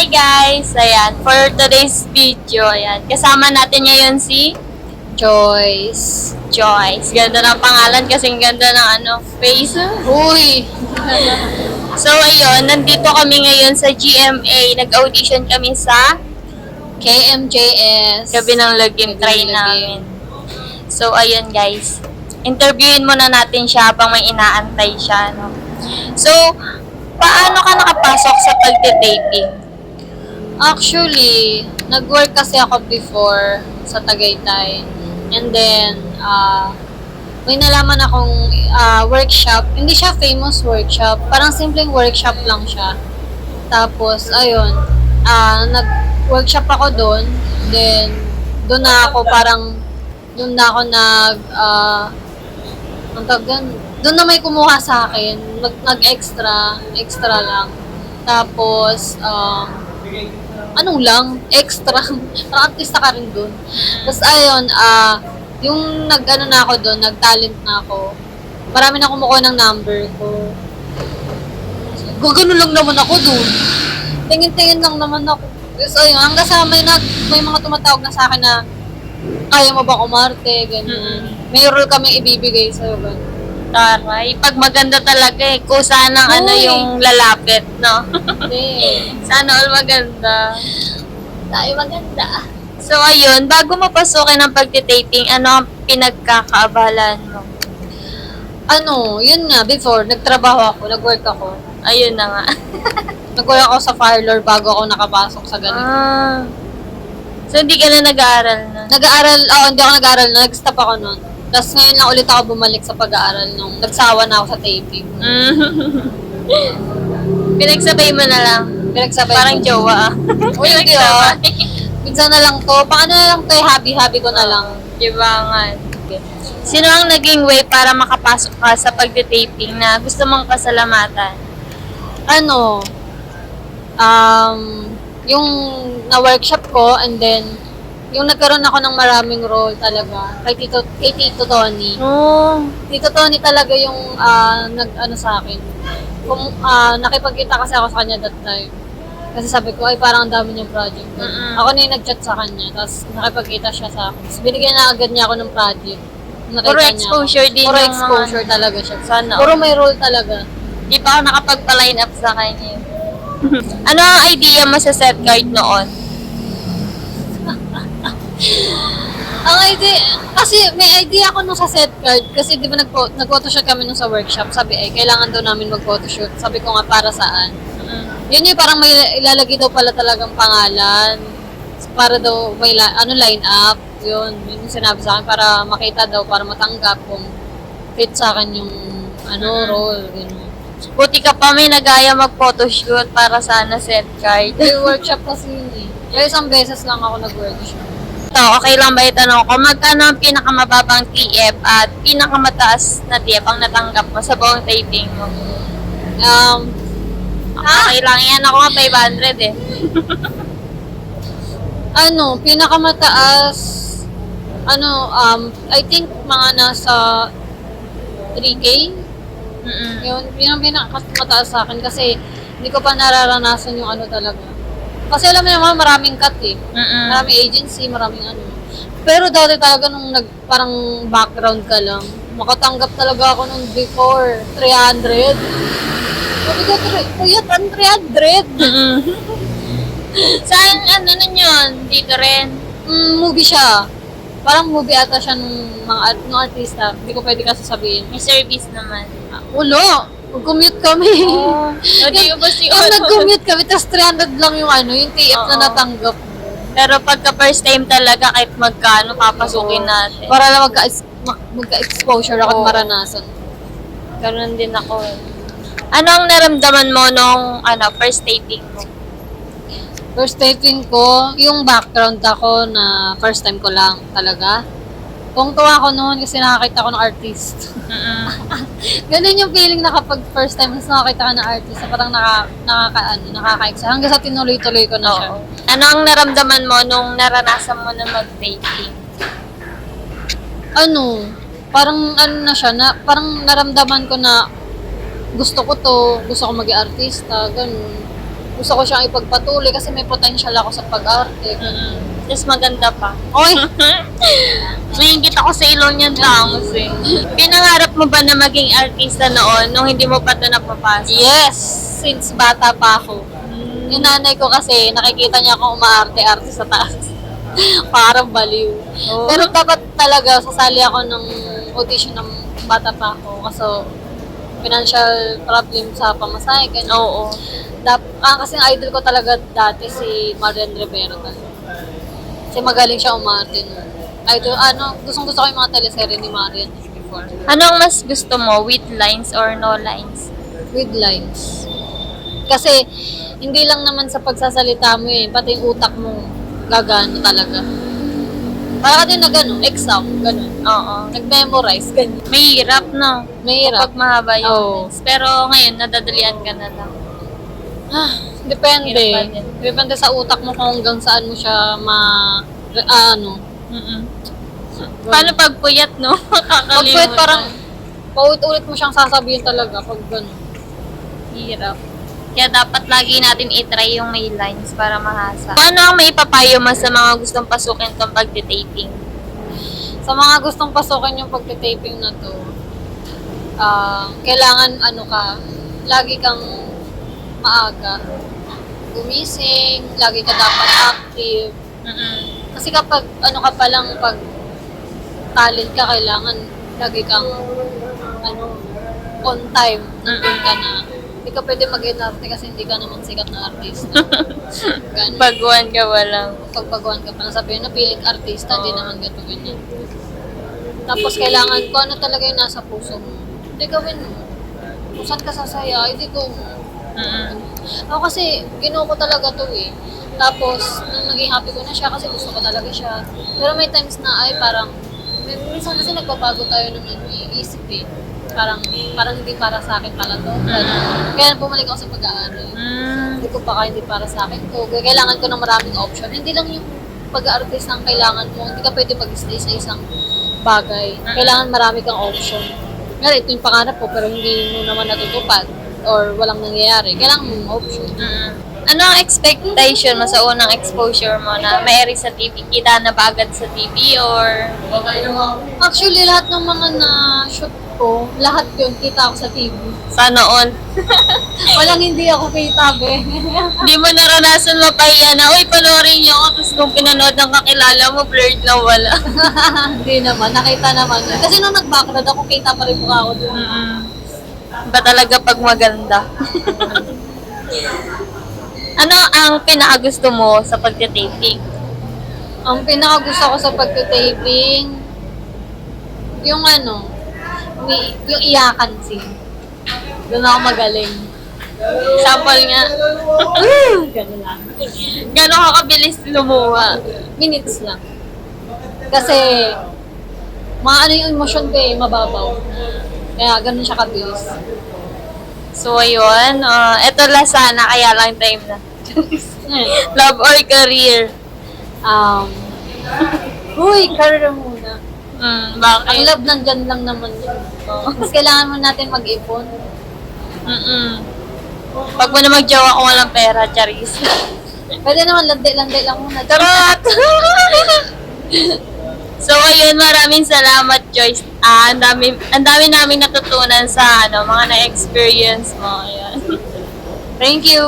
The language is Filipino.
Hi guys! Ayan, for today's video, ayan, kasama natin ngayon si Joyce. Joyce. Ganda ng pangalan kasi ganda ng ano, face. Uy! So ayun, nandito kami ngayon sa GMA. Nag-audition kami sa KMJS. gabi ng Gabi try namin. So ayun guys, interviewin muna natin siya habang may inaantay siya. No? So, paano ka nakapasok sa pagte-taping? Actually, nag-work kasi ako before sa Tagaytay. And then, ah may nalaman akong ah, workshop. Hindi siya famous workshop. Parang simpleng workshop lang siya. Tapos, ayun, ah nag-workshop ako doon. Then, doon na ako parang, doon na ako nag, ah ang doon, doon na may kumuha sa akin. Nag, nag-extra, extra lang. Tapos, um, anong lang, extra. Parang artista ka rin doon. Tapos ayun, ah, yung nag-ano na ako doon, nag-talent na ako. Marami na kumukuha ng number ko. Gagano lang naman ako doon. Tingin-tingin lang naman ako. Tapos ayun, hanggang sa may, nag, may mga tumatawag na sa akin na kaya mo ba kumarte, ganyan. May role kami ibibigay sa'yo, ganyan. Taray, pag maganda talaga eh, kung saan ang ano Uy. yung lalapit, no? Hindi. Sana all maganda. Tayo maganda. So, ayun, bago mapasukin ang pagtitaping, ano ang pinagkakaabalan mo? Ano, yun nga, before, nagtrabaho ako, nag-work ako. Ayun na nga. Nag-work ako sa parlor bago ako nakapasok sa ganito. ah. So, hindi ka na nag-aaral na? Nag-aaral, oo, hindi ako nag-aaral na, nag-stop ako noon. Tapos ngayon lang ulit ako bumalik sa pag-aaral nung nagsawa na ako sa taping. Mm. Pinagsabay mo na lang. Pinagsabay Parang ko. jowa ah. Uy, hindi ah. Minsan na lang to. Pang ano na lang to, eh, hobby-hobby ko na lang. Dibangan. Sino ang naging way para makapasok ka sa pagtitaping na gusto mong pasalamatan? Ano, um, yung na-workshop ko and then yung nagkaroon ako ng maraming role talaga kay Tito, kay Tito Tony. Oh. Tito Tony talaga yung ah, nag ano sa akin. Kung ah, nakipagkita kasi ako sa kanya that time. Kasi sabi ko, ay parang ang dami niyang project. Mm-mm. Ako na yung nag-chat sa kanya, tapos nakipagkita siya sa akin. Tapos binigyan na agad niya ako ng project. Nakita Puro niya ako. exposure din Puro yung mga- exposure talaga siya. Sana Puro may role talaga. Di pa ako nakapagpa-line up sa kanya. ano ang idea mo sa set card noon? Ang idea, kasi may idea ako nung sa set card, kasi di ba nag nag-photoshoot kami nung sa workshop, sabi ay kailangan daw namin mag-photoshoot. Sabi ko nga para saan. Yun yung parang may ilalagay daw pala talagang pangalan. Para daw may la- ano line up. Yun, yun yung sinabi sa akin para makita daw, para matanggap kung fit sa akin yung ano role. Ganun. Buti ka pa may nagaya mag-photoshoot para sana set card. May workshop kasi yun eh. Kaya isang beses lang ako nag-workshop. Ito, okay lang ba itanong ko, magkano ang pinakamababang TF at pinakamataas na TF ang natanggap mo sa buong taping mo? Um, Okay lang yan. Ako nga 500 eh. ano, pinakamataas, ano, um, I think mga nasa 3K. Mm-mm. Yun, yun ang pinakamataas sa akin kasi hindi ko pa nararanasan yung ano talaga. Kasi alam mo naman, maraming cut eh. Mm-mm. Maraming agency, maraming ano. Pero dati talaga nung nag, parang background ka lang, makatanggap talaga ako nung before, 300. Sabi ko, "Tre- kuya, tan 300? Mm-mm. Saan, ano nun yun? Dito rin. Mm, movie siya. Parang movie ata siya nung mga art- nung artista. Hindi ko pwede kasi sabihin. May service naman. Ulo! Mag-commute kami. Oh, yung yung nag-commute kami, tapos 300 lang yung ano, yung TF na natanggap. Pero pagka first time talaga, kahit magkano, papasukin natin. Para lang magka- mag- magka-exposure ako at Oo. maranasan. Ganun din ako eh. Ano ang naramdaman mo nung ano, first taping mo? First taping ko, yung background ako na first time ko lang talaga. Kung tuwa ko noon kasi nakakita ko ng artist. Mm-mm. Ganun yung feeling na kapag first time mas nakakita ka ng artist, na parang naka, nakaka, ano, nakaka-excite. Hanggang sa tinuloy-tuloy ko na siya. Oo. Ano ang naramdaman mo nung naranasan mo na mag-taping? ano, parang ano na siya, na, parang naramdaman ko na gusto ko to, gusto ko maging artista, ganun. Gusto ko siyang ipagpatuloy kasi may potential ako sa pag-arte. Mm-mm. Tapos maganda pa. Oy! Naiingit ako sa ilong niyan tangos eh. Pinangarap mo ba na maging artista noon nung hindi mo pa ito napapasok? Yes! Since bata pa ako. Yung nanay ko kasi, nakikita niya akong umaarte-arte sa taas. Parang baliw. Oh. Pero dapat talaga, sasali ako ng audition ng bata pa ako. Kaso, financial problem sa pamasahe. Ganyan. Oo. Dap, ah, kasi ang idol ko talaga dati si Marian Rivero talaga. Kasi magaling siya umarte. No? Idol, ano, gustong gusto ko yung mga teleserye ni Marian before. Anong mas gusto mo? With lines or no lines? With lines. Kasi, hindi lang naman sa pagsasalita mo eh, pati yung utak mo gagano talaga. Para din na gano'n, exam, gano'n. Oo. Nag-memorize, ganyan. Mahirap, no? Mahirap. Kapag mahaba yung Oo. Pero ngayon, nadadalian ka na lang. Ah, depende. Hirap pa din. Depende sa utak mo kung hanggang saan mo siya ma... ah, ano. Mm-mm. Paano pag puyat, no? Pag Kakalimutan. pwede parang paulit-ulit mo siyang sasabihin talaga pag gano'n. Hirap. Kaya dapat lagi natin itry yung may lines para mahasa. Ano ang may papayo mo sa mga gustong pasukin tong pagtitaping? Sa mga gustong pasukin yung pagtitaping na to, ah, kailangan ano ka, lagi kang maaga. Gumising, lagi ka dapat active. Mm-mm. Kasi kapag ano ka pa lang, pag talent ka, kailangan lagi kang ano, on time, nandun ka na. Hindi ka pwede mag-inarte kasi hindi ka naman sikat na artista. Ganun. Baguhan ka walang. pagbaguhan ka pa na sabihin na piling artista, di naman gato ganyan. Tapos kailangan ko ano talaga yung nasa puso mo. Hindi gawin mo. Kung saan ka sasaya, hindi ko mo. Mm-mm. Ako kasi, ginuo ko talaga to eh. Tapos, nung naging happy ko na siya kasi gusto ko talaga siya. Pero may times na ay parang, may- minsan kasi nagbabago tayo ng ano, eh, isip eh. Parang, parang hindi para sa akin pala to. Ganun. Kaya bumalik ako sa pag-aaral Mm. hindi ko baka hindi para sa akin to. Kailangan ko ng maraming option. Hindi lang yung pag-artist ang kailangan mo. Hindi ka pwede mag-stay sa isang bagay. Kailangan marami kang option. Ngayon, ito yung pangarap ko pero hindi mo naman natutupad or walang nangyayari. Kailangan mong option. Mm. Ano ang expectation mo sa unang exposure mo na may sa TV? Kita na ba agad sa TV or... Actually, lahat ng mga na-shoot ko, lahat yun kita ako sa TV. Sana all? Walang hindi ako kita, be. Hindi mo naranasan mapahiya na, uy, panoorin niyo ako. Tapos kung pinanood ng kakilala mo, blurred na wala. hindi naman, nakita naman. yun. Kasi nung nag-background ako, kita pa rin mukha ako doon. Mm-mm. Ba talaga pag maganda? ano ang pinakagusto mo sa pagtitaping? Ang pinakagusto ko sa pagtitaping, yung ano, may, yung iyakan scene. Doon ako magaling. Sample nga. Ganun lang. Gano'n ka kabilis lumuha? Minutes lang. Kasi, mga ano yung emotion ko eh, mababaw. Kaya ganun siya kabilis. So, ayun. Uh, ito lang sana, kaya lang time na. Love or career? Um, Uy, career muna. Mm, Ang bakit? love nandyan lang naman yun. Mas kailangan mo natin mag-ipon. Mm-mm. Pag mo na magjawa kung walang pera, Charis. Pwede naman landi-landi lang muna. Charot! so, ayun, maraming salamat, Joyce. Ah, ang dami, ang dami namin natutunan sa ano, mga na-experience mo. Ayan. Thank you.